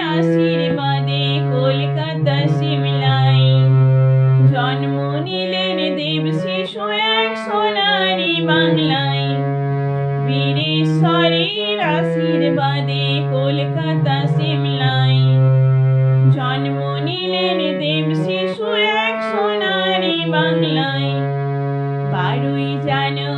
আশীর্বাদে কলকাতা সিমলাই। জন্ম নিলেন দেব শিশু এক সোনারি বাংলায়। বীরেশ্বরের আশীর্বাদে কলকাতা সিমলাই। জন্ম নিলেন দেব শিশু এক সোনারি বাংলায়। বারুই জানুয়ারির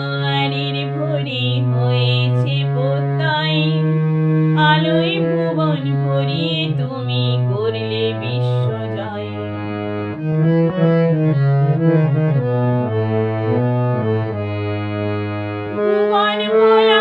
ভুবন তুমি করলে বিশ্ব জয়। ভুবন ভোলা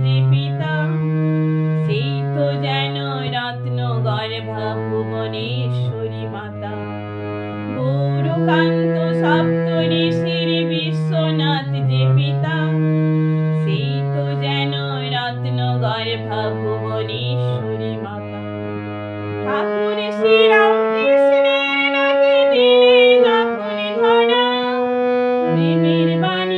ভুবনেশ্বরী মাতা গৌরকান্ত সপ্ত ঋষির বিশ্বনাথ যে পিতা সেই তো যেন রত্ন গর্ভা ভুবনেশ্বরী মাতা ঠাকুর শ্রীরাম কৃষ্ণের দিলে যখন ধরা বাণী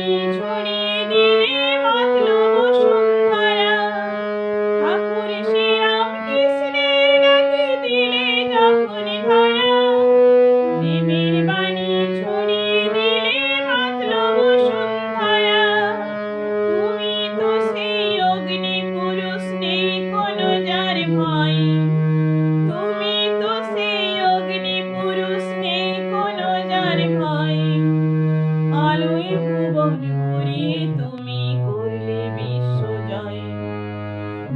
তুমি করলে বিশ্ব জয়।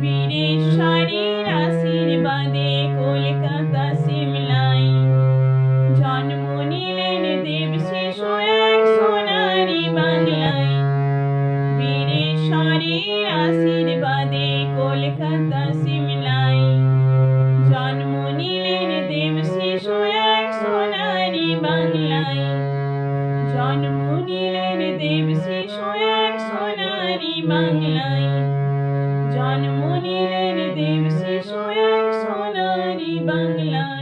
বীরেশ্বরের আশীর্বাদে কলকাতা সিমলাই। জন্ম নিলেন দেব শিশু এক সোনারি বাংলায়। বীরেশ্বরের আশীর্বাদে কলকাতা সিমলাই। জন্ম নিলেন দেব শিশু এক সোনারি বাংলায়। জন্ম নিলেন দেব শিশু বাংলায়। জন্ম নিলেন দেব শিশু এক সোনারি বাংলায়।